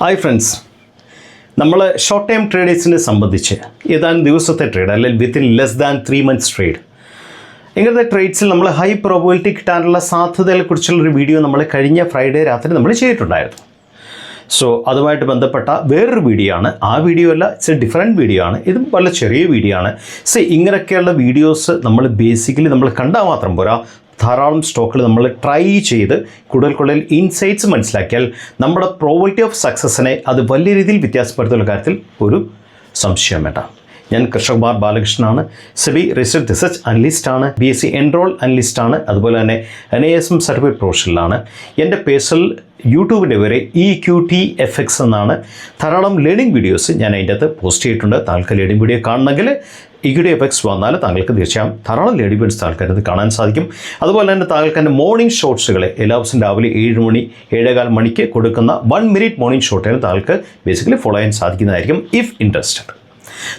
Hi friends നമ്മൾ short time ട്രേഡേഴ്സിനെ സംബന്ധിച്ച് ഏതാനും ദിവസത്തെ ട്രേഡ് അല്ലെങ്കിൽ within less than three months trade ഇങ്ങനത്തെ ട്രേഡ്സിൽ നമ്മൾ ഹൈ പ്രോബിലിറ്റി കിട്ടാനുള്ള സാധ്യതകളെക്കുറിച്ചുള്ളൊരു വീഡിയോ നമ്മൾ കഴിഞ്ഞ ഫ്രൈഡേ രാത്രി നമ്മൾ ചെയ്തിട്ടുണ്ടായിരുന്നു. സോ അതുമായിട്ട് ബന്ധപ്പെട്ട വേറൊരു വീഡിയോ ആണ്. ആ വീഡിയോ അല്ല ഇറ്റ്സ് എ ഡിഫറെന്റ് വീഡിയോ ആണ്. ഇതും വളരെ ചെറിയ വീഡിയോ ആണ്. സോ ഇങ്ങനെയൊക്കെയുള്ള വീഡിയോസ് നമ്മൾ ബേസിക്കലി നമ്മൾ കണ്ടാൽ മാത്രം പോരാ ധാരാളം സ്റ്റോക്കുകൾ നമ്മൾ ട്രൈ ചെയ്ത് കൂടുതൽ കൂടുതൽ ഇൻസൈറ്റ്സ് മനസ്സിലാക്കിയാൽ നമ്മുടെ പ്രോബിലിറ്റി ഓഫ് സക്സസിനെ അത് വലിയ രീതിയിൽ വ്യത്യാസപ്പെടുത്തുന്ന കാര്യത്തിൽ ഒരു സംശയം വേണ്ട. ഞാൻ കൃഷ്ണകുമാർ ബാലകൃഷ്ണനാണ്. സെബി റിസർച്ച് റിസർച്ച് അനലിസ്റ്റാണ് ബി എസ് സി എൻറോൾ അനലിസ്റ്റാണ് അതുപോലെ തന്നെ N I S M certificate പ്രൊഫഷണലാണ് എന്റെ പേഴ്സണൽ യൂട്യൂബിന്റെ വരെ E Q T F X എന്നാണ്. ധാരാളം ലേണിംഗ് വീഡിയോസ് ഞാൻ അതിന്റെ അകത്ത് പോസ്റ്റ് ചെയ്തിട്ടുണ്ട്. താൽക്കാലിക ലേണിംഗ് വീഡിയോ കാണണമെങ്കിൽ E Q T F X വന്നാൽ താങ്കൾക്ക് തീർച്ചയായും ധാരാളം ലേഡി ബേഡ്സ് താൽക്കാരത് കാണാൻ സാധിക്കും. അതുപോലെ തന്നെ താങ്കൾക്ക് എന്റെ മോർണിംഗ് ഷോട്ട്സുകളെ എല്ലാ ദിവസം രാവിലെ ഏഴ് മണി ഏഴേകാൽ മണിക്ക് കൊടുക്കുന്ന വൺ മിനിറ്റ് മോർണിംഗ് ഷോട്ടിനെ താങ്കൾക്ക് ബേസിക്കലി ഫോളോ ചെയ്യാൻ സാധിക്കുന്നതായിരിക്കും ഇഫ് ഇൻട്രസ്റ്റഡ്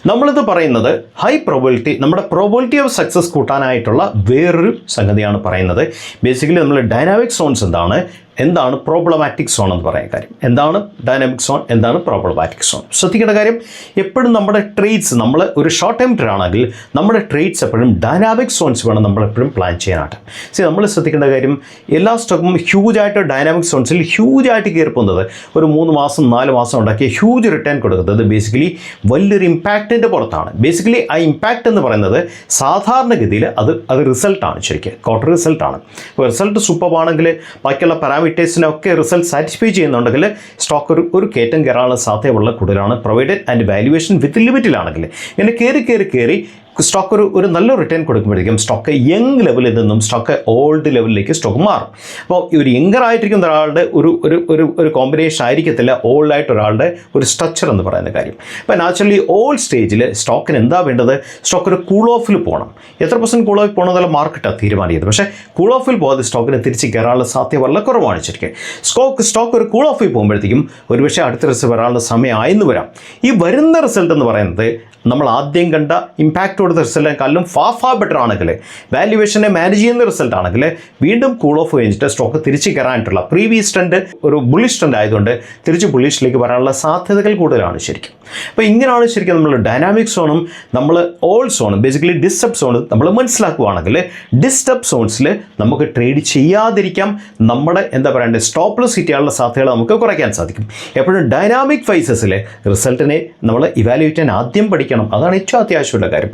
നമ്മളിത് പറയുന്നത് ഹൈ പ്രോബിലിറ്റി നമ്മുടെ പ്രോബിലിറ്റി ഓഫ് സക്സസ് കൂട്ടാനായിട്ടുള്ള വേറൊരു സംഗതിയാണ് പറയുന്നത്. ബേസിക്കലി നമ്മൾ ഡൈനാമിക് സോൺസ് എന്താണ്? എന്താണ് പ്രോബ്ലമാറ്റിക് സോൺ എന്ന് പറയുന്ന കാര്യം. എന്താണ് ഡൈനാമിക് സോൺ എന്താണ് പ്രോബ്ലമാറ്റിക് സോൺ ശ്രദ്ധിക്കേണ്ട കാര്യം എപ്പോഴും നമ്മുടെ ട്രേഡ്സ് നമ്മൾ ഒരു ഷോർട്ട് ടൈം ആണെങ്കിൽ നമ്മുടെ ട്രേഡ്സ് എപ്പോഴും ഡൈനാമിക് സോൺസ് വേണം നമ്മൾ എപ്പോഴും പ്ലാൻ ചെയ്യാനായിട്ട്. സി നമ്മൾ ശ്രദ്ധിക്കേണ്ട കാര്യം എല്ലാ സ്റ്റോക്കും ഹ്യൂജ് ആയിട്ട് ഡൈനാമിക് സോൺസിൽ ഹ്യൂജായിട്ട് കയറി പോകുന്നത് ഒരു മൂന്ന് മാസം നാല് മാസം ഉണ്ടാക്കിയ ഹ്യൂജ് റിട്ടേൺ കൊടുക്കുന്നത് ബേസിക്കലി വലിയൊരു ഇമ്പാക്റ്റിന്റെ പുറത്താണ്. ബേസിക്കലി ആ ഇമ്പാക്റ്റ് എന്ന് പറയുന്നത് സാധാരണഗതിയിൽ അത് അത് റിസൾട്ടാണ് ശരിക്കും. ക്വാർട്ടർ റിസൾട്ടാണ് റിസൾട്ട് സൂപ്പർ ആണെങ്കിൽ ബാക്കിയുള്ള പാരാമീറ്റേഴ്സിനൊക്കെ റിസൾട്ട് സാറ്റിസ്ഫൈ ചെയ്യുന്നുണ്ടെങ്കിൽ സ്റ്റോക്ക് ഒരു ഒരു കയറ്റം കയറാനുള്ള സാധ്യതയുള്ള കൂടുതലാണ്. പ്രൊവൈഡഡ് ആൻഡ് വാല്യുവേഷൻ വിത്ത് ലിമിറ്റിലാണെങ്കിൽ ഇങ്ങനെ കയറി കയറി കയറി സ്റ്റോക്ക് ഒരു ഒരു നല്ല റിട്ടേൺ കൊടുക്കുമ്പോഴേക്കും സ്റ്റോക്ക് യങ് ലെവലിൽ നിന്നും സ്റ്റോക്ക് ഓൾഡ് ലെവലിലേക്ക് സ്റ്റോക്ക് മാറും. അപ്പോൾ ഒരു യങ്കർ ആയിട്ടിരിക്കുന്ന ഒരാളുടെ ഒരു ഒരു ഒരു ഒരു കോമ്പിനേഷൻ ആയിരിക്കത്തില്ല ഓൾഡായിട്ട് ഒരാളുടെ ഒരു സ്ട്രക്ചർ എന്ന് പറയുന്ന കാര്യം. അപ്പോൾ നാച്ചുറലി ഓൾഡ് സ്റ്റേജിൽ സ്റ്റോക്കിന് എന്താ വേണ്ടത്? സ്റ്റോക്ക് ഒരു കൂൾ ഓഫിൽ പോകണം എത്ര പെർസെന്റ് കൂൾ ഓഫ് പോകണമെന്നുള്ള മാർക്കറ്റാണ് തീരുമാനിക്കുന്നത്. പക്ഷേ കൂൾ ഓഫിൽ പോകാതെ സ്റ്റോക്കിന് തിരിച്ച് കയറാനുള്ള സാധ്യത വളരെ കുറവാണ് ശരിക്കും. സ്റ്റോക്ക് സ്റ്റോക്ക് ഒരു കൂൾ ഓഫിൽ പോകുമ്പോഴത്തേക്കും ഒരുപക്ഷെ അടുത്ത റിസൾട്ട് വരാനുള്ള സമയമായെന്ന് വരാം. ഈ വരുന്ന റിസൾട്ട് എന്ന് പറയുന്നത് നമ്മൾ ആദ്യം കണ്ട ഇമ്പാക്റ്റ് കൊടുത്ത റിസൾട്ടിനെക്കാളും ഫാ ഫാ ബെറ്റർ ആണെങ്കിൽ വാല്യുവേഷനെ മാനേജ് ചെയ്യുന്ന റിസൾട്ട് ആണെങ്കിൽ വീണ്ടും കൂൾ ഓഫ് കഴിഞ്ഞിട്ട് സ്റ്റോക്ക് തിരിച്ച് കയറാനായിട്ടുള്ള പ്രീവിയസ് ട്രെൻഡ് ഒരു ബുള്ളിഷ് ട്രെൻഡ് ആയതുകൊണ്ട് തിരിച്ച് ബുള്ളിഷിലേക്ക് വരാനുള്ള സാധ്യതകൾ കൂടുതലാണ് ശരിക്കും. അപ്പോൾ ഇങ്ങനെയാണ് ശരിക്കും നമ്മൾ ഡൈനാമിക് സോണും നമ്മൾ ഓൾ സോണും ബേസിക്കലി ഡിസ്റ്റർബ് സോൺ നമ്മൾ മനസ്സിലാക്കുകയാണെങ്കിൽ ഡിസ്റ്റർബ് സോൺസിൽ നമുക്ക് ട്രേഡ് ചെയ്യാതിരിക്കാം. നമ്മുടെ എന്താ പറയണ്ടേ സ്റ്റോപ്പ് ലോസ് കിട്ടിയാനുള്ള സാധ്യതകൾ നമുക്ക് കുറയ്ക്കാൻ സാധിക്കും. എപ്പോഴും ഡൈനാമിക് ഫൈസസിൽ റിസൾട്ടിനെ നമ്മൾ ഇവാലുവേറ്റ് ചെയ്യാൻ ആദ്യം പഠിക്കണം. അതാണ് ഏറ്റവും അത്യാവശ്യമുള്ള കാര്യം.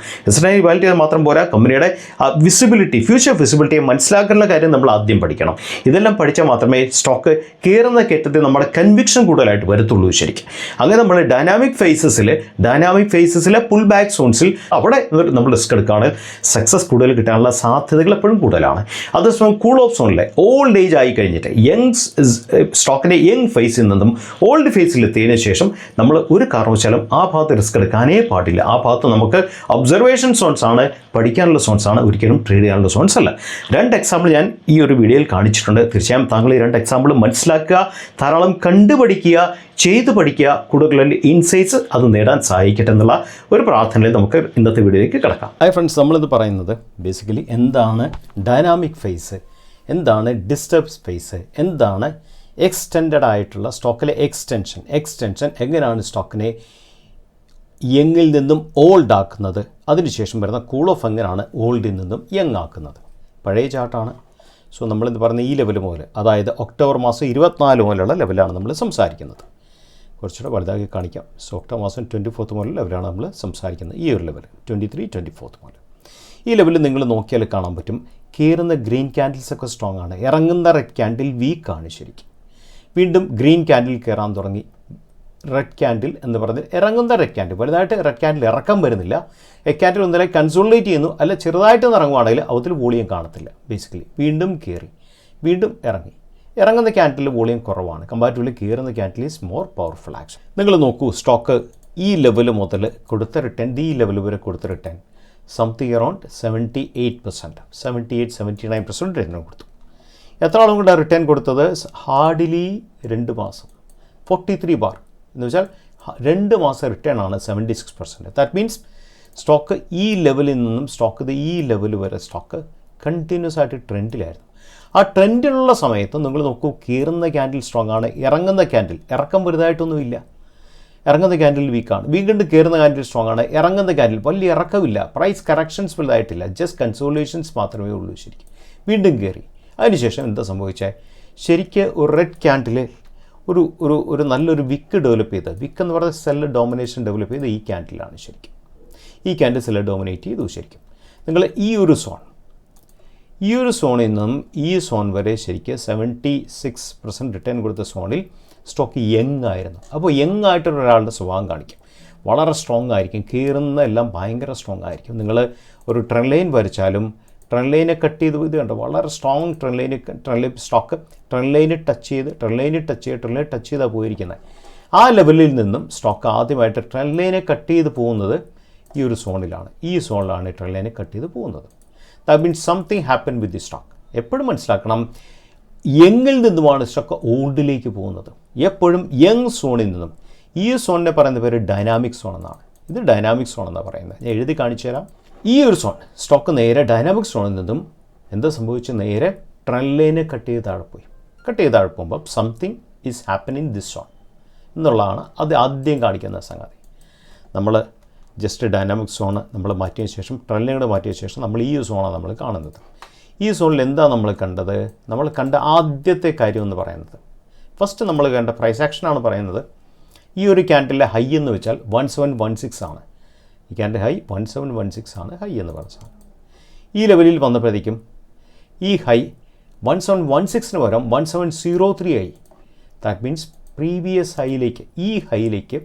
വാല്യൂ ചെയ്താൽ മാത്രം പോരാ. കമ്പനിയുടെ വിസിബിലിറ്റി ഫ്യൂച്ചർ വിസിബിലിറ്റിയെ മനസ്സിലാക്കുന്ന കാര്യം നമ്മൾ ആദ്യം പഠിക്കണം. ഇതെല്ലാം പഠിച്ചാൽ മാത്രമേ സ്റ്റോക്ക് കയറുന്ന കയറ്റത്തിൽ നമ്മുടെ കൺവിക്ഷൻ കൂടുതലായിട്ട് വരത്തുള്ളൂ ശരിക്കും. അങ്ങനെ നമ്മൾ ഡൈനാമിക് ഫേസസിൽ ഡൈനാമിക് ഫേസസിലെ പുൾ ബാക്ക് സോൺസിൽ അവിടെ നമ്മൾ റിസ്ക് എടുക്കുകയാണ് സക്സസ് കൂടുതൽ കിട്ടാനുള്ള സാധ്യതകൾ എപ്പോഴും കൂടുതലാണ്. അതേസമയം കൂൾ ഓഫ് സോണിലെ ഓൾഡ് ഏജ് ആയി കഴിഞ്ഞിട്ട് യങ് സ്റ്റോക്കിന്റെ യങ് ഫേസിൽ നിന്നും ഓൾഡ് ഫേസിൽ എത്തിയതിനു ശേഷം നമ്മൾ ഒരു കാരണവശാലും ആ ഭാഗത്ത് റിസ്ക് എടുക്കാനേ പാടില്ല. ആ ഭാഗത്ത് നമുക്ക് ഒബ്സർവേഷൻ സോൺസ് ആണ് പഠിക്കാനുള്ള സോൺസ് ആണ് ഒരിക്കലും ട്രേഡ് ചെയ്യാനുള്ള സോൺസ് അല്ല. രണ്ട് എക്സാമ്പിൾ ഞാൻ ഈ ഒരു വീഡിയോയിൽ കാണിച്ചിട്ടുണ്ട്. തീർച്ചയായും താങ്കൾ ഈ രണ്ട് എക്സാമ്പിൾ മനസ്സിലാക്കുക ധാരാളം കണ്ടുപഠിക്കുക ചെയ്തു പഠിക്കുക കൂടുതൽ ഇൻസൈറ്റ്സ് അത് നേടാൻ സഹായിക്കട്ടെ എന്നുള്ള ഒരു പ്രാർത്ഥനയിൽ നമുക്ക് ഇന്നത്തെ വീഡിയോയിലേക്ക് കിടക്കാം. ഹൈ ഫ്രണ്ട്സ് നമ്മളിത് പറയുന്നത് ബേസിക്കലി എന്താണ് ഡൈനാമിക് ഫേസ് എന്താണ് ഡിസ്റ്റർബ് സ്പേസ് എന്താണ് എക്സ്റ്റെൻഡ് ആയിട്ടുള്ള സ്റ്റോക്കിലെ എക്സ്റ്റെൻഷൻ എക്സ്റ്റെൻഷൻ എങ്ങനെയാണ് സ്റ്റോക്കിനെ യങ്ങിൽ നിന്നും ഓൾഡ് ആക്കുന്നത്? അതിനുശേഷം വരുന്ന കൂൾ ഓഫ് എങ്ങനെയാണ് ഓൾഡിൽ നിന്നും യങ് ആക്കുന്നത് പഴയ ചാർട്ടാണ്. സോ നമ്മളിത് പറഞ്ഞ ഈ ലെവൽ മുതൽ അതായത് ഒക്ടോബർ മാസം ഇരുപത്തിനാല് മുതലുള്ള ലെവലാണ് നമ്മൾ സംസാരിക്കുന്നത്. കുറച്ചുകൂടെ വലുതാക്കി കാണിക്കാം. സോ ഒക്ടോബർ മാസം ട്വന്റി ഫോർത്ത് മുതൽ ലെവലാണ് നമ്മൾ സംസാരിക്കുന്നത് ഈ ഒരു level twenty three twenty fourth മുതൽ ഈ ലെവലിൽ നിങ്ങൾ നോക്കിയാൽ കാണാൻ പറ്റും കയറുന്ന ഗ്രീൻ ക്യാൻഡിൽസ് ഒക്കെ സ്ട്രോങ് ആണ്. ഇറങ്ങുന്ന റെഡ് ക്യാൻഡിൽ വീക്കാണ് ശരിക്കും. വീണ്ടും ഗ്രീൻ ക്യാൻഡിൽ കയറാൻ തുടങ്ങി. റെഡ് ക്യാൻഡിൽ എന്ന് പറഞ്ഞ് ഇറങ്ങുന്ന റെഡ് ക്യാൻഡിൽ വലുതായിട്ട് റെഡ് ക്യാൻഡിൽ ഇറക്കം വരുന്നില്ല. എ ക്യാൻഡിൽ ഒന്നിലെ കൺസോളിഡേറ്റ് ചെയ്യുന്നു. അല്ല ചെറുതായിട്ട് ഇറങ്ങുവാണെങ്കിൽ അവത്തിൽ വോളിയം കാണത്തില്ല ബേസിക്കലി വീണ്ടും കയറി വീണ്ടും ഇറങ്ങി. ഇറങ്ങുന്ന ക്യാൻഡിൽ വോളിയം കുറവാണ്. കമ്പാരിറ്റീവ്ലി കയറുന്ന candle is more powerful action നിങ്ങൾ നോക്കൂ സ്റ്റോക്ക് ഈ ലെവൽ മുതൽ കൊടുത്ത റിട്ടേൺ ഡി ലെവൽ വരെ കൊടുത്ത return something around seventy eight percent seventy eight seventy nine percent return കൊടുത്തു. എത്ര ആളും കൂടെ റിട്ടേൺ കൊടുത്തത്? ഹാർഡിലി രണ്ട് മാസം. ഫോർട്ടി ത്രീ ബാർ എന്ന് വെച്ചാൽ രണ്ട് മാസം റിട്ടേൺ ആണ് seventy six percent that means stock ഈ ലെവലിൽ നിന്നും സ്റ്റോക്ക് ഇത് ഈ ലെവൽ വരെ സ്റ്റോക്ക് കണ്ടിന്യൂസ് ആയിട്ട് ട്രെൻഡിലായിരുന്നു ആ ട്രെൻഡിലുള്ള സമയത്ത് നിങ്ങൾ നോക്കൂ കീറുന്ന ക്യാൻഡിൽ സ്ട്രോങ് ആണ് ഇറങ്ങുന്ന ക്യാൻഡിൽ ഇറക്കം വലുതായിട്ടൊന്നുമില്ല. ഇറങ്ങുന്ന ക്യാൻഡിൽ വീക്കാണ് വീണ്ടും കയറുന്ന ക്യാൻഡിൽ സ്ട്രോങ് ആണ് ഇറങ്ങുന്ന ക്യാൻഡിൽ വലിയ ഇറക്കമില്ല പ്രൈസ് കറക്ഷൻസ് വലുതായിട്ടില്ല ജസ്റ്റ് കൺസോളിയേഷൻസ് മാത്രമേ ഉള്ളൂ ശരിക്കും. വീണ്ടും കയറി അതിനുശേഷം എന്താ സംഭവിച്ചേ? ശരിക്ക് ഒരു റെഡ് ക്യാൻഡിൽ ഒരു ഒരു ഒരു നല്ലൊരു വിക്ക് ഡെവലപ്പ് ചെയ്ത് വിക്ക് എന്ന് പറഞ്ഞാൽ സെല്ല് ഡോമിനേഷൻ ഡെവലപ്പ് ചെയ്ത് ഈ ക്യാൻഡിലാണ് ശരിക്കും. ഈ ക്യാൻഡിൽ സെല്ല് ഡോമിനേറ്റ് ചെയ്തു ശരിക്കും. നിങ്ങൾ ഈ ഒരു സോൺ ഈ ഒരു സോണിൽ നിന്നും ഈ സോൺ വരെ ശരിക്കും സെവന്റി സിക്സ് പെർസെന്റ് റിട്ടേൺ കൊടുത്ത സോണിൽ സ്റ്റോക്ക് യങ് ആയിരുന്നു. അപ്പോൾ യങ് ആയിട്ടൊരു ഒരാളുടെ സ്വഭാവം കാണിക്കും. വളരെ സ്ട്രോങ് ആയിരിക്കും. കീറുന്ന എല്ലാം ഭയങ്കര സ്ട്രോങ് ആയിരിക്കും. നിങ്ങൾ ഒരു ട്രെൻ ലൈൻ വരച്ചാലും ട്രെൻ ലൈനെ കട്ട് ചെയ്ത് ഇത് കണ്ടോ? വളരെ strong trend line trend line stock trend line touch ചെയ്ത് ട്രെൻ ലൈന് ടച്ച് ചെയ്ത് ട്രെൻ ലൈൻ ടച്ച് ചെയ്താണ് പോയിരിക്കുന്നത് ആ ലെവലിൽ നിന്നും സ്റ്റോക്ക് ആദ്യമായിട്ട് ട്രെൻ ലൈനെ കട്ട് ചെയ്ത് പോകുന്നത് ഈ ഒരു സോണിലാണ് ഈ സോണിലാണ് ട്രെൻ ലൈനെ കട്ട് ചെയ്ത് പോകുന്നത്. That means something happen with the stock എപ്പോഴും മനസ്സിലാക്കണം യങ്ങിൽ നിന്നുമാണ് സ്റ്റോക്ക് ഓൾഡിലേക്ക് പോകുന്നത്. എപ്പോഴും യങ് സോണിൽ നിന്നും. ഈ സോണിനെ പറയുന്ന പേര് ഡൈനാമിക് സോൺ എന്നാണ്. ഇത് ഡൈനാമിക് സോൺ എന്നാണ് പറയുന്നത് ഞാൻ എഴുതി കാണിച്ചു തരാം ഈ ഒരു സോൺ സ്റ്റോക്ക് നേരെ ഡൈനാമിക് സോണിൽ നിന്നും എന്താ സംഭവിച്ചു നേരെ ട്രെൻഡ് ലൈനെ കട്ട് ചെയ്ത് താഴെ പോയി. കട്ട് ചെയ്ത് താഴെ പോകുമ്പോൾ something is happening this zone എന്നുള്ളതാണ് അത് ആദ്യം കാണിക്കുന്ന സംഗതി. നമ്മൾ ജസ്റ്റ് ഡൈനാമിക് സോണ് നമ്മൾ മാറ്റിയ ശേഷം ട്രെല്ലിങ്ങോട് മാറ്റിയ ശേഷം നമ്മൾ ഈ സോണാണ് നമ്മൾ കാണുന്നത്. ഈ സോണിൽ എന്താ നമ്മൾ കണ്ടത്? നമ്മൾ കണ്ട ആദ്യത്തെ കാര്യം എന്ന് പറയുന്നത്. ഫസ്റ്റ് നമ്മൾ കണ്ട പ്രൈസ് ആക്ഷനാണ് പറയുന്നത്. ഈ ഒരു ക്യാൻഡിലെ ഹൈ എന്ന് വെച്ചാൽ വൺ സെവൻ വൺ സിക്സ് ആണ്. Candle high one seven one six ആണ് ഹൈ എന്ന് പറഞ്ഞ ഈ ലെവലിൽ വന്നപ്പോഴത്തേക്കും ഈ ഹൈ വൺ സെവൻ വൺ സിക്സിന് പകരം വൺ സെവൻ സീറോ ത്രീ ആയി. ദാറ്റ് മീൻസ് പ്രീവിയസ് ഹൈയിലേക്ക് ഈ ഹൈയിലേക്ക്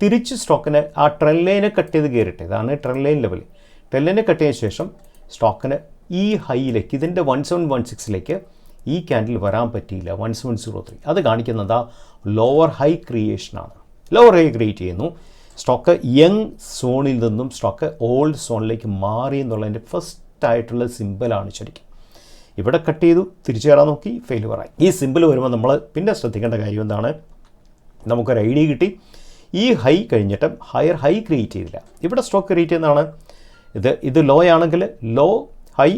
തിരിച്ച് സ്റ്റോക്കിന് ആ ട്രെൻ ലൈനെ കട്ട് ചെയ്ത് കയറിയിട്ട് ഇതാണ് ട്രെൻ ലൈൻ ലെവൽ ട്രെൻ ലൈനെ കട്ട് ചെയ്ത ശേഷം സ്റ്റോക്കിന് ഈ ഹൈയിലേക്ക് ഇതിന്റെ വൺ സെവൻ വൺ സിക്സിലേക്ക് ഈ ക്യാൻഡിൽ വരാൻ പറ്റിയില്ല വൺ സെവൻ സീറോ ത്രീ അത് കാണിക്കുന്നത് ലോവർ ഹൈ ക്രിയേഷനാണ് ലോവർ ഹൈ ക്രിയേറ്റ് ചെയ്യുന്നു. സ്റ്റോക്ക് യങ് സോണിൽ നിന്നും സ്റ്റോക്ക് ഓൾഡ് സോണിലേക്ക് മാറി എന്നുള്ളതിന്റെ ഫസ്റ്റ് ആയിട്ടുള്ള സിമ്പിളാണ് ശരിക്കും. ഇവിടെ കട്ട് ചെയ്തു തിരിച്ചു കയറാൻ നോക്കി ഫെയിലുവറായി ഈ സിമ്പിൾ വരുമ്പോൾ നമ്മൾ പിന്നെ ശ്രദ്ധിക്കേണ്ട കാര്യം എന്താണ്? നമുക്കൊരു ഐഡിയ കിട്ടി. ഈ ഹൈ കഴിഞ്ഞിട്ട് ഹയർ ഹൈ ക്രിയേറ്റ് ചെയ്തില്ല. ഇവിടെ സ്റ്റോക്ക് ക്രിയേറ്റ് ചെയ്യുന്നതാണ്. ഇത് ഇത് ലോ ആണെങ്കിൽ low high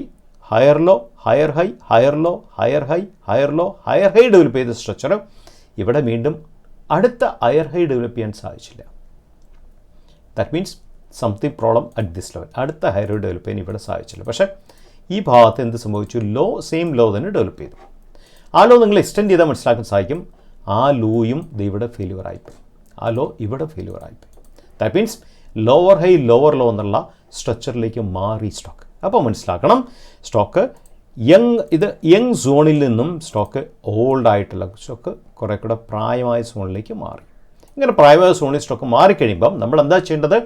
higher low higher high higher low higher high higher low higher high develop ചെയ്ത സ്ട്രക്ചർ ഇവിടെ വീണ്ടും അടുത്ത ഹയർ ഹൈ ഡെവലപ്പ് ചെയ്യാൻ സാധിച്ചില്ല. That means something problem at this level അടുത്ത ഹയർ ഡെവലപ്പ് ചെയ്യാൻ ഇവിടെ സാധിച്ചില്ല. പക്ഷേ ഈ ഭാഗത്ത് എന്ത് സംഭവിച്ചു? ലോ സെയിം ലോ തന്നെ ഡെവലപ്പ് ചെയ്തു. ആ ലോ നിങ്ങൾ എക്സ്റ്റെൻഡ് ചെയ്താൽ മനസ്സിലാക്കാൻ സാധിക്കും ആ ലോയും ഇത് ഇവിടെ ഫെയിലുവർ ആയിപ്പോയി ആ ലോ ഇവിടെ ഫെയിലുവർ ആയിപ്പോയി that means lower high lower low എന്നുള്ള സ്ട്രക്ചറിലേക്ക് മാറി സ്റ്റോക്ക് അപ്പോൾ മനസ്സിലാക്കണം സ്റ്റോക്ക് യങ് ഇത് യങ് സോണിൽ നിന്നും സ്റ്റോക്ക് ഓൾഡ് ആയിട്ടുള്ള സ്റ്റോക്ക് കുറേ കൂടെ പ്രായമായ സോണിലേക്ക് മാറി. ഇങ്ങനെ പ്രായമായ സോണിസ്റ്റൊക്കെ മാറിക്കഴിയുമ്പം നമ്മൾ എന്താ ചെയ്യേണ്ടത്?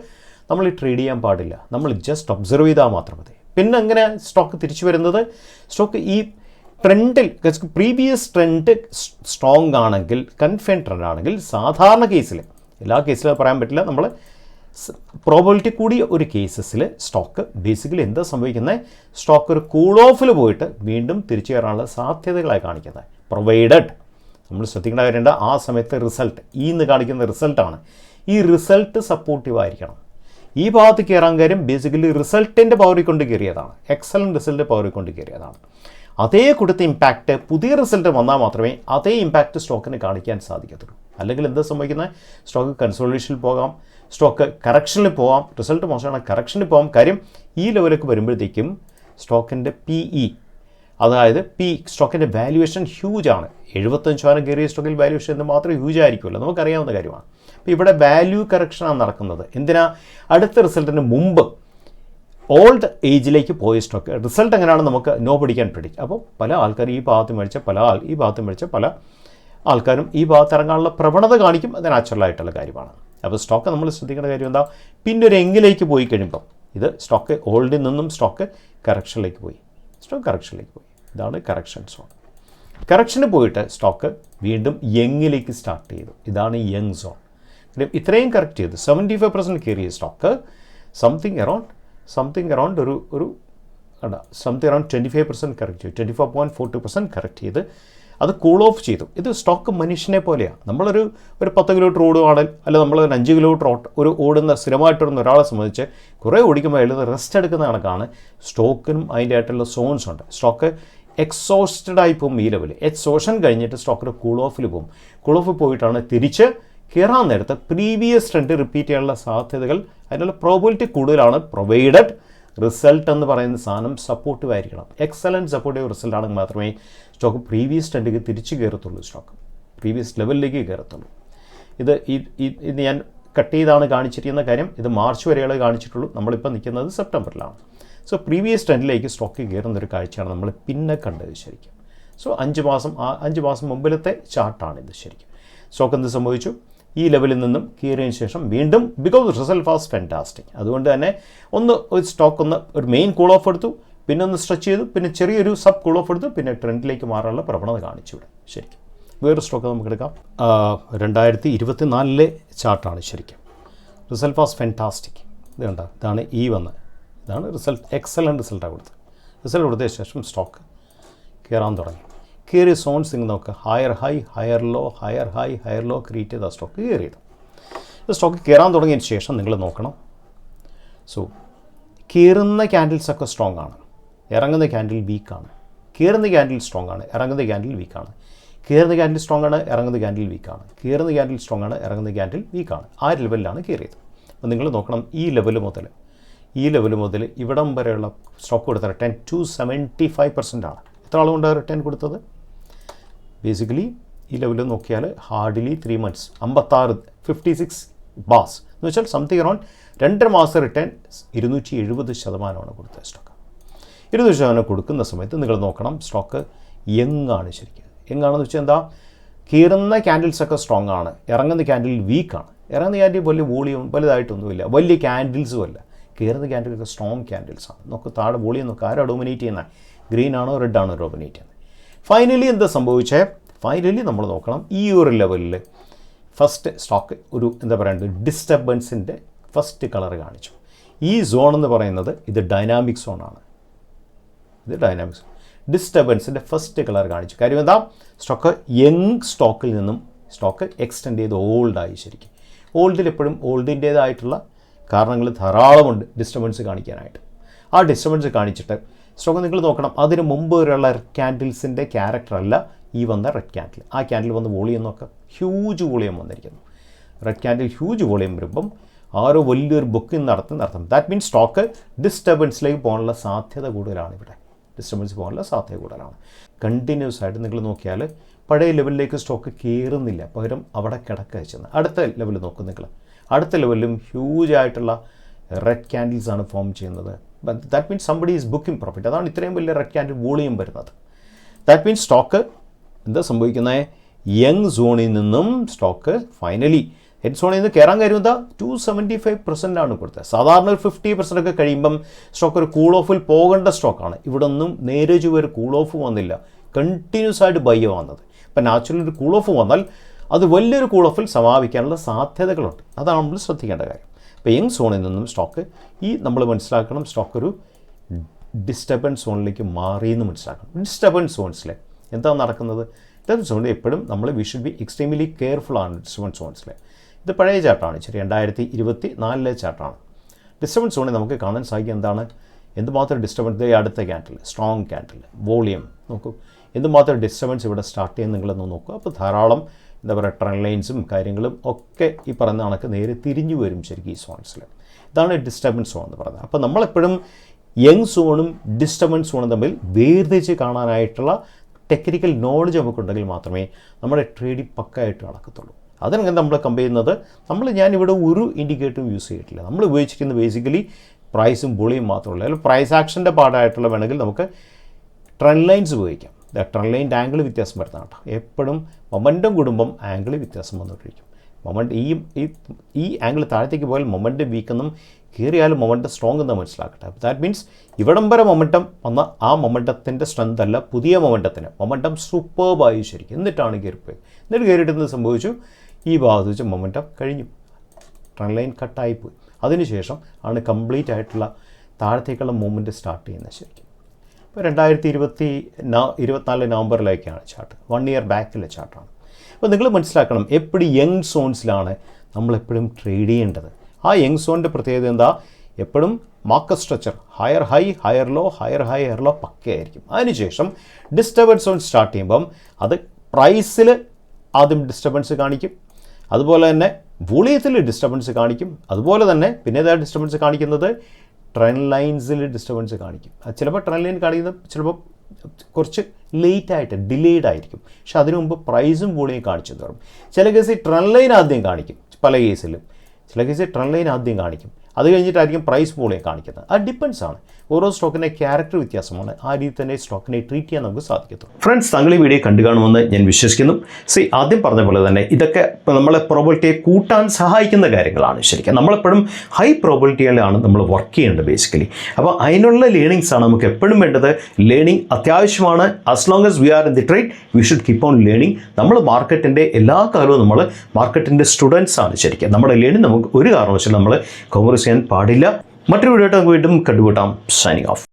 നമ്മൾ ട്രേഡ് ചെയ്യാൻ പാടില്ല. നമ്മൾ ജസ്റ്റ് ഒബ്സർവ് ചെയ്താൽ മാത്രം മതി. പിന്നെ അങ്ങനെ സ്റ്റോക്ക് തിരിച്ചു വരുന്നത്? സ്റ്റോക്ക് ഈ ട്രെൻഡിൽ പ്രീവിയസ് ട്രെൻഡ് സ്ട്രോങ് ആണെങ്കിൽ കൺഫേം ട്രെൻഡ് ആണെങ്കിൽ സാധാരണ കേസിൽ എല്ലാ കേസിലും പറയാൻ പറ്റില്ല. നമ്മൾ പ്രോബിലിറ്റി കൂടിയ ഒരു കേസസിൽ സ്റ്റോക്ക് ബേസിക്കലി എന്താ സംഭവിക്കുന്നത് സ്റ്റോക്ക് ഒരു കൂൾ ഓഫിൽ പോയിട്ട് വീണ്ടും തിരിച്ചു കയറാനുള്ള സാധ്യതകളായി കാണിക്കുന്നത് പ്രൊവൈഡഡ് നമ്മൾ ശ്രദ്ധിക്കേണ്ട കാര്യമുണ്ട് ആ സമയത്ത് റിസൾട്ട് ഈ എന്ന് കാണിക്കുന്ന റിസൾട്ടാണ് ഈ റിസൾട്ട് സപ്പോർട്ടീവ് ആയിരിക്കണം. ഈ ഭാഗത്ത് കയറാൻ കാര്യം ബേസിക്കലി റിസൾട്ടിന്റെ പവറിൽ കൊണ്ട് കയറിയതാണ്. എക്സലന്റ് റിസൾട്ട് പവറിൽ കൊണ്ട് കയറിയതാണ്. അതേ കൊടുത്ത ഇമ്പാക്റ്റ് പുതിയ റിസൾട്ട് വന്നാൽ മാത്രമേ അതേ ഇമ്പാക്റ്റ് സ്റ്റോക്കിന് കാണിക്കാൻ സാധിക്കത്തുള്ളൂ. അല്ലെങ്കിൽ എന്താ സംഭവിക്കുന്നത്? സ്റ്റോക്ക് കൺസോളിഡേഷനിൽ പോകാം സ്റ്റോക്ക് കറക്ഷനിൽ പോകാം റിസൾട്ട് മോശമാണ് കറക്ഷനിൽ പോകാം. കാര്യം ഈ ലെവലൊക്കെ വരുമ്പോഴത്തേക്കും സ്റ്റോക്കിന്റെ പി ഇ അതായത് പി സ്റ്റോക്കിന്റെ വാല്യുവേഷൻ ഹ്യൂജ് ആണ്. എഴുപത്തഞ്ച് ശതമാനം കയറിയ സ്റ്റോക്കിൽ വാല്യുവേഷൻ എന്ന് മാത്രം ഹ്യൂജ് ആയിരിക്കുമല്ലോ. നമുക്കറിയാവുന്ന കാര്യമാണ്. അപ്പോൾ ഇവിടെ വാല്യൂ കറക്ഷനാണ് നടക്കുന്നത്. എന്തിനാ? അടുത്ത റിസൾട്ടിന് മുമ്പ് ഓൾഡ് ഏജിലേക്ക് പോയ സ്റ്റോക്ക് റിസൾട്ട് എങ്ങനെയാണ് നമുക്ക് നോ പിടിക്കാൻ പിടിക്കും അപ്പോൾ പല ആൾക്കാരും ഈ ഭാഗത്ത് മേടിച്ച പല ആൾ ഈ ഭാഗത്ത് മേടിച്ച പല ആൾക്കാരും ഈ ഭാഗത്ത് ഇറങ്ങാനുള്ള പ്രവണത കാണിക്കും. അത് നാച്ചുറലായിട്ടുള്ള കാര്യമാണ്. അപ്പോൾ സ്റ്റോക്ക് നമ്മൾ ശ്രദ്ധിക്കേണ്ട കാര്യം എന്താ? പിന്നെ ഒരു എങ്കിലേക്ക് പോയി കഴിയുമ്പം ഇത് സ്റ്റോക്ക് ഓൾഡിൽ നിന്നും സ്റ്റോക്ക് കറക്ഷനിലേക്ക് പോയി. സ്റ്റോക്ക് കറക്ഷനിലേക്ക് പോയി. ഇതാണ് കറക്ഷൻ സോൺ കറക്ഷന് പോയിട്ട് സ്റ്റോക്ക് വീണ്ടും യങ്ങിലേക്ക് സ്റ്റാർട്ട് ചെയ്തു. ഇതാണ് യങ് സോൺ ഇത്രയും കറക്റ്റ് ചെയ്തു. സെവന്റി ഫൈവ് പെർസെന്റ് കയറിയ stock something around something around ഒരു ഒരു കണ്ട something around twenty five percent correct ചെയ്തു. Twenty four point forty percent correct ചെയ്ത് അത് കൂൾ ഓഫ് ചെയ്തു. ഇത് സ്റ്റോക്ക് മനുഷ്യനെ പോലെയാണ്. നമ്മളൊരു ഒരു പത്ത് കിലോമീറ്റർ ഓടുവാണെങ്കിൽ അല്ല നമ്മൾ ഒരു അഞ്ച് കിലോമീറ്റർ ഓട്ട ഒരു ഓടുന്ന സ്ഥിരമായിട്ടോടുന്ന ഒരാളെ സംബന്ധിച്ച് കുറേ ഓടിക്കുമ്പോൾ അതിൽ റെസ്റ്റ് എടുക്കുന്ന കണക്കാണ് സ്റ്റോക്കിനും അതിന്റെ ആയിട്ടുള്ള സോൺസ് ഉണ്ട്. സ്റ്റോക്ക് എക്സോസ്റ്റഡ് ആയി പോകും ഈ ലെവൽ എക്സോഷൻ കഴിഞ്ഞിട്ട് സ്റ്റോക്കിൽ കൂൾ ഓഫിൽ പോകും. കൂൾ ഓഫ് പോയിട്ടാണ് തിരിച്ച് കയറാൻ നേരത്ത് പ്രീവിയസ് ട്രെൻഡ് റിപ്പീറ്റ് ചെയ്യാനുള്ള സാധ്യതകൾ അതിനുള്ള പ്രോബിലിറ്റി കൂടുതലാണ്. പ്രൊവൈഡഡ് റിസൾട്ട് എന്ന് പറയുന്ന സാധനം സപ്പോർട്ടീവ് ആയിരിക്കണം. എക്സലന്റ് സപ്പോർട്ടീവ് റിസൾട്ട് ആണെങ്കിൽ മാത്രമേ സ്റ്റോക്ക് പ്രീവിയസ് ട്രെൻഡിലേക്ക് തിരിച്ച് കയറത്തുള്ളൂ സ്റ്റോക്ക് പ്രീവിയസ് ലെവലിലേക്ക് കയറത്തുള്ളൂ ഇത് ഇത് ഞാൻ കട്ട് ചെയ്താണ് കാണിച്ചിരിക്കുന്ന കാര്യം. ഇത് മാർച്ച് വരെയുള്ള കാണിച്ചിട്ടുള്ളൂ. നമ്മളിപ്പോൾ നിൽക്കുന്നത് സെപ്റ്റംബറിലാണ് സോ പ്രീവിയസ് ട്രെൻഡിലേക്ക് സ്റ്റോക്ക് കയറുന്നൊരു കാഴ്ചയാണ് നമ്മൾ പിന്നെ കണ്ടത് ശരിക്കും. സോ അഞ്ച് മാസം അഞ്ച് മാസം മുമ്പിലത്തെ ചാർട്ടാണ് ഇത് ശരിക്കും. സ്റ്റോക്ക് എന്ത് സംഭവിച്ചു? ഈ ലെവലിൽ നിന്നും കയറിയതിന് ശേഷം വീണ്ടും ബിക്കോസ് റിസൾട്ട് വാസ് ഫാന്റാസ്റ്റിക് അതുകൊണ്ട് തന്നെ ഒന്ന് ഒരു സ്റ്റോക്ക് ഒന്ന് ഒരു മെയിൻ കൂൾ ഓഫ് എടുത്തു പിന്നെ ഒന്ന് സ്ട്രെച്ച് ചെയ്തു പിന്നെ ചെറിയൊരു സബ് കൂൾ ഓഫ് എടുത്തു പിന്നെ ട്രെൻഡിലേക്ക് മാറാനുള്ള പ്രവണത കാണിച്ചു ഇവിടെ ശരിക്കും. വേറൊരു സ്റ്റോക്ക് നമുക്ക് എടുക്കാം. രണ്ടായിരത്തി ഇരുപത്തി നാലിലെ ചാർട്ടാണ് ശരിക്കും. റിസൾട്ട് വാസ് ഫെന്റാസ്റ്റിക് ഇത് കണ്ട? ഇതാണ് ഈ വന്നത് ഇതാണ് റിസൾട്ട് എക്സലന്റ് റിസൾട്ടാണ് കൊടുത്തത്. റിസൾട്ട് കൊടുത്തതിന് ശേഷം സ്റ്റോക്ക് കയറാൻ തുടങ്ങി. കയറിയ സോൺസ് നിങ്ങൾ നോക്കുക. Higher high higher low higher high higher low create ചെയ്ത സ്റ്റോക്ക് കയറിയത് സ്റ്റോക്ക് കയറാൻ തുടങ്ങിയതിന് ശേഷം നിങ്ങൾ നോക്കണം. സോ കയറുന്ന ക്യാൻഡിൽസ് ഒക്കെ സ്ട്രോങ് ആണ്. ഇറങ്ങുന്ന ക്യാൻഡിൽ വീക്കാണ് കയറുന്ന ക്യാൻഡിൽ സ്ട്രോങ് ആണ്. ഇറങ്ങുന്ന ക്യാൻഡിൽ വീക്കാണ് കയറുന്ന ക്യാൻഡിൽ സ്ട്രോങ് ആണ്. ഇറങ്ങുന്ന ക്യാൻഡിൽ വീക്കാണ് കയറുന്ന ക്യാൻഡിൽ സ്ട്രോങ് ആണ്. ഇറങ്ങുന്ന ക്യാൻഡിൽ വീക്കാണ് ആ ലെവലിലാണ് കയറിയത് അപ്പോൾ നിങ്ങൾ നോക്കണം ഈ ലെവൽ മുതൽ ഈ ലെവൽ മുതൽ ഇവിടം വരെയുള്ള സ്റ്റോക്ക് കൊടുത്ത return to seventy five percent ആണ്. എത്ര ആളുകൊണ്ട് റിട്ടേൺ കൊടുത്തത്? ബേസിക്കലി ഈ ലെവലിൽ നോക്കിയാൽ ഹാർഡ്ലി ത്രീ മന്ത്സ് അമ്പത്താറ് ഫിഫ്റ്റി സിക്സ് ബാസ് എന്ന് വെച്ചാൽ സംതിങ് അറൗണ്ട് രണ്ടര മാസം റിട്ടേൺ ഇരുന്നൂറ്റി എഴുപത് ശതമാനമാണ് കൊടുത്തത് സ്റ്റോക്ക് ഇരുപത് ശതമാനം കൊടുക്കുന്ന സമയത്ത് നിങ്ങൾ നോക്കണം സ്റ്റോക്ക് യങ് ആണ് ശരിക്കും. യങ് ആണെന്ന് വെച്ചാൽ എന്താ? കീറുന്ന ക്യാൻഡിൽസൊക്കെ സ്ട്രോങ് ആണ്. ഇറങ്ങുന്ന ക്യാൻഡിൽ വീക്കാണ് ഇറങ്ങുന്ന ക്യാൻഡിൽ വലിയ വോളിയം വലുതായിട്ടൊന്നുമില്ല. വലിയ ക്യാൻഡിൽസും അല്ല. കയറുന്ന ക്യാൻഡിലൊക്കെ സ്ട്രോങ് ക്യാൻഡിൽസ് ആണ്. നമുക്ക് താഴെ വോളിയം നോക്കുക ആരാ ഡോമിനേറ്റ് ചെയ്യുന്നത് ഗ്രീൻ ആണോ റെഡ് ആണോ ഡോമിനേറ്റ് ചെയ്യുന്നത് ഫൈനലി എന്താ സംഭവിച്ചേ? ഫൈനലി നമ്മൾ നോക്കണം ഈ ഒരു ലെവലിൽ ഫസ്റ്റ് സ്റ്റോക്ക് ഒരു എന്താ പറയുക ഡിസ്റ്റർബൻസിന്റെ ഫസ്റ്റ് കളർ കാണിച്ചു. ഈ സോൺ എന്ന് പറയുന്നത് ഇത് ഡൈനാമിക് സോണാണ് ഇത് ഡൈനാമിക് സോൺ ഡിസ്റ്റർബൻസിന്റെ ഫസ്റ്റ് കളർ കാണിച്ചു. കാര്യം എന്താ? സ്റ്റോക്ക് യങ് സ്റ്റോക്കിൽ നിന്നും സ്റ്റോക്ക് എക്സ്റ്റെൻഡ് ചെയ്ത് ഓൾഡായി ശരിക്കും. ഓൾഡിൽ എപ്പോഴും ഓൾഡിന്റേതായിട്ടുള്ള കാരണങ്ങൾ ധാരാളമുണ്ട് ഡിസ്റ്റർബൻസ് കാണിക്കാനായിട്ട്. ആ ഡിസ്റ്റർബൻസ് കാണിച്ചിട്ട് സ്ട്രോക്ക് നിങ്ങൾ നോക്കണം അതിന് മുമ്പ് വരെയുള്ള ക്യാൻഡിൽസിന്റെ ക്യാരക്ടറല്ല ഈ വന്ന റെഡ് ക്യാൻഡിൽ ആ ക്യാൻഡിൽ വന്ന് വോളിയം നോക്കാം. ഹ്യൂജ് വോളിയം വന്നിരിക്കുന്നു. റെഡ് ക്യാൻഡിൽ ഹ്യൂജ് വോളിയം വരുമ്പം ആരോ വലിയൊരു ബുക്കിംഗ് നടത്തുന്ന അർത്ഥം. ദാറ്റ് മീൻസ് സ്റ്റോക്ക് ഡിസ്റ്റർബൻസിലേക്ക് പോകാനുള്ള സാധ്യത കൂടുതലാണ് ഇവിടെ. ഡിസ്റ്റർബൻസ് പോകാനുള്ള സാധ്യത കൂടുതലാണ്. കണ്ടിന്യൂസ് ആയിട്ട് നിങ്ങൾ നോക്കിയാൽ പഴയ ലെവലിലേക്ക് സ്റ്റോക്ക് കയറുന്നില്ല പകരം അവിടെ കിടക്കുക ചെന്ന് അടുത്ത ലെവൽ നോക്കും നിങ്ങൾ. അടുത്ത ലെവലിലും ഹ്യൂജ് ആയിട്ടുള്ള റെഡ് ക്യാൻഡിൽസ് ആണ് ഫോം ചെയ്യുന്നത്. That means somebody is booking profit അതാണ് ഇത്രയും വലിയ റെഡ് ക്യാൻഡിൽ വോളിയം വരുന്നത്. ദാറ്റ് മീൻസ് സ്റ്റോക്ക് എന്താ സംഭവിക്കുന്നത് യങ് സോണിൽ നിന്നും സ്റ്റോക്ക് ഫൈനലി ഹെഡ് സോണിൽ നിന്ന് കയറാൻ കാര്യം എന്താ? ടു സെവന്റി ഫൈവ് പെർസെന്റ് ആണ് കൊടുത്തത്. സാധാരണ ഒരു ഫിഫ്റ്റി പെർസെന്റ് ഒക്കെ കഴിയുമ്പം സ്റ്റോക്ക് ഒരു കൂൾ ഓഫിൽ പോകേണ്ട സ്റ്റോക്കാണ് ഇവിടെ ഒന്നും നേരെ ചുവ ഒരു കൂൾ ഓഫ് വന്നില്ല. കണ്ടിന്യൂസ് ആയിട്ട് ബയ്യ വന്നത്. ഇപ്പം നാച്ചുറൽ ഒരു കൂൾ ഓഫ് വന്നാൽ അത് വലിയൊരു കൂൾ ഓഫിൽ സമാപിക്കാനുള്ള സാധ്യതകളുണ്ട്. അതാണ് നമ്മൾ ശ്രദ്ധിക്കേണ്ട കാര്യം. അപ്പോൾ യങ് സോണിൽ നിന്നും സ്റ്റോക്ക് ഈ നമ്മൾ മനസ്സിലാക്കണം സ്റ്റോക്ക് ഒരു ഡിസ്റ്റർബൻസ് സോണിലേക്ക് മാറി എന്ന് മനസ്സിലാക്കണം. ഡിസ്റ്റർബൻസ് സോൺസിലെ എന്താ നടക്കുന്നത്? ഡിസ്റ്റർബൻസ് സോണിൽ എപ്പോഴും നമ്മൾ we should be extremely careful ആണ് ഡിസ്റ്റർബൻസ് സോൺസിലെ. ഇത് പഴയ ചാർട്ടാണ് ശരി രണ്ടായിരത്തി ഇരുപത്തി നാലിലെ ചാർട്ടാണ് ഡിസ്റ്റർബൻസ് സോണിൽ നമുക്ക് കാണാൻ സാധിക്കും എന്താണ്? എന്തുമാത്രം ഡിസ്റ്റർബൻസ് അടുത്ത ക്യാൻഡിൽ സ്ട്രോങ് ക്യാൻഡിൽ വോളിയം നോക്കൂ. എന്തുമാത്രം ഡിസ്റ്റർബൻസ് ഇവിടെ സ്റ്റാർട്ട് ചെയ്യുന്ന നിങ്ങളൊന്ന് നോക്കുക അപ്പോൾ ധാരാളം എന്താ പറയുക ട്രൺ ലൈൻസും കാര്യങ്ങളും ഒക്കെ ഈ പറഞ്ഞ കണക്ക് നേരെ തിരിഞ്ഞു വരും ശരിക്കും ഈ സോൺസിൽ ഇതാണ് ഡിസ്റ്റർബൻസ് സോൺ എന്ന് പറയുന്നത്. അപ്പോൾ നമ്മളെപ്പോഴും യങ് സോണും ഡിസ്റ്റർബൻസ് സോണും തമ്മിൽ വേർതിരിച്ച് കാണാനായിട്ടുള്ള ടെക്നിക്കൽ നോളജ് നമുക്കുണ്ടെങ്കിൽ മാത്രമേ നമ്മുടെ ട്രേഡിംഗ് പക്കായിട്ട് നടക്കത്തുള്ളൂ. അതിനങ്ങനെ നമ്മൾ കമ്പയർ ചെയ്യുന്നത് നമ്മൾ ഞാനിവിടെ ഒരു ഇൻഡിക്കേറ്ററും യൂസ് ചെയ്തിട്ടില്ല. നമ്മൾ ഉപയോഗിച്ചിരിക്കുന്നത് ബേസിക്കലി പ്രൈസും ബുളിയും മാത്രമല്ല അല്ലെങ്കിൽ പ്രൈസ് ആക്ഷന്റെ പാടായിട്ടുള്ള വേണമെങ്കിൽ നമുക്ക് ട്രെൻഡ് ലൈൻസ് ഉപയോഗിക്കാം. ട്രെൻ ലൈന്റെ ആംഗിൾ വ്യത്യാസം വരുന്നതാണ് കേട്ടോ. എപ്പോഴും മൊമെന്റും കൂടുമ്പം ആംഗിൾ വ്യത്യാസം വന്നുകൊണ്ടിരിക്കും. മൊമെന്റ് ഈ ഈ ആംഗിൾ താഴത്തേക്ക് പോയാൽ മൊമെന്റ് വീക്കെന്നും കയറിയാലും മൊമെന്റം സ്ട്രോങ് എന്ന് മനസ്സിലാക്കട്ടെ. ദാറ്റ് മീൻസ് ഇവിടം വരെ മൊമെന്റം വന്ന ആ മൊമെന്റത്തിന്റെ സ്ട്രെങ്ത് അല്ല പുതിയ മൊമെന്റത്തിന് മൊമെന്റം സൂപ്പർബായി ശരിക്കും. എന്നിട്ടാണ് കയറിപ്പോയത് എന്നിട്ട് കയറിയിട്ട് സംഭവിച്ചു ഈ ഭാഗത്ത് വെച്ച് മൊമെന്റം കഴിഞ്ഞു. ട്രൺ ലൈൻ കട്ടായിപ്പോയി അതിനുശേഷം ആണ് കംപ്ലീറ്റ് ആയിട്ടുള്ള താഴത്തേക്കുള്ള മൂവ്മെന്റ് സ്റ്റാർട്ട് ചെയ്യുന്നത് ശരിക്കും. ഇപ്പോൾ രണ്ടായിരത്തി ഇരുപത്തി ഇരുപത്തിനാല് നവംബറിലേക്കാണ് ചാർട്ട് വൺ ഇയർ ബാക്കിലെ ചാർട്ടാണ് അപ്പോൾ നിങ്ങൾ മനസ്സിലാക്കണം എപ്പോഴും യങ് സോൺസിലാണ് നമ്മളെപ്പോഴും ട്രേഡ് ചെയ്യേണ്ടത്. ആ യങ് സോണിന്റെ പ്രത്യേകത എന്താ? എപ്പോഴും market structure higher high higher low higher high higher low പക്കയായിരിക്കും. അതിനുശേഷം ഡിസ്റ്റർബൻസ് സോൺ സ്റ്റാർട്ട് ചെയ്യുമ്പം അത് പ്രൈസിൽ ആദ്യം ഡിസ്റ്റർബൻസ് കാണിക്കും. അതുപോലെ തന്നെ വോളിയത്തിൽ ഡിസ്റ്റർബൻസ് കാണിക്കും. അതുപോലെ തന്നെ പിന്നെ ഏതാ ഡിസ്റ്റർബൻസ് കാണിക്കുന്നത് ട്രെൻഡ് ലൈൻസിൽ ഡിസ്റ്റർബൻസ് കാണിക്കും. ചിലപ്പോൾ ട്രെൻഡ് ലൈൻ കാണിക്കുന്നത് ചിലപ്പോൾ കുറച്ച് ലേറ്റ് ആയിട്ട് ഡിലേഡ് ആയിരിക്കും. പക്ഷെ അതിനു മുമ്പ് പ്രൈസും വോളിയും കാണിച്ചു തുടങ്ങും ചില കേസിൽ ട്രെൻഡ് ലൈൻ ആദ്യം കാണിക്കും പല കേസിലും ചില കേസിൽ ട്രെൻഡ് ലൈൻ ആദ്യം കാണിക്കും. അത് കഴിഞ്ഞിട്ടായിരിക്കും പ്രൈസ് പോളിയെ കാണിക്കുന്നത്. അത് ഡിപ്പെൻസ് ആണ്. ഓരോ സ്റ്റോക്കിന്റെ ക്യാരക്ടർ വ്യത്യാസമാണ്. ആ രീതി തന്നെ സ്റ്റോക്കിനെ ട്രീറ്റ് ചെയ്യാൻ നമുക്ക് സാധിക്കത്തുള്ളൂ. ഫ്രണ്ട്സ് താങ്കൾ ഈ വീഡിയോ കണ്ടു കാണുമെന്ന് ഞാൻ വിശ്വസിക്കുന്നു. സി ആദ്യം പറഞ്ഞ പോലെ തന്നെ ഇതൊക്കെ നമ്മളെ പ്രോബിലിറ്റിയെ കൂട്ടാൻ സഹായിക്കുന്ന കാര്യങ്ങളാണ് ശരിക്കും. നമ്മളെപ്പോഴും ഹൈ പ്രോബിലിറ്റിയിലാണ് നമ്മൾ വർക്ക് ചെയ്യേണ്ടത് ബേസിക്കലി അപ്പോൾ അതിനുള്ള ലേണിങ്സ് ആണ് നമുക്ക് എപ്പോഴും വേണ്ടത്. ലേണിംഗ് അത്യാവശ്യമാണ്. As long as we are in the trade we should keep on learning നമ്മൾ മാർക്കറ്റിന്റെ എല്ലാ കാലവും നമ്മൾ മാർക്കറ്റിന്റെ സ്റ്റുഡൻസ് ആണ് ശരിക്കും. നമ്മുടെ ലേണിംഗ് നമുക്ക് ഒരു കാരണവശാലും നമ്മൾ കോമേഴ്സ് ചെയ്യാൻ പാടില്ല. മറ്റൊരു വീഡിയോ ആയിട്ട് വീണ്ടും കണ്ടുകൂട്ടാം സൈനിങ് ഓഫ്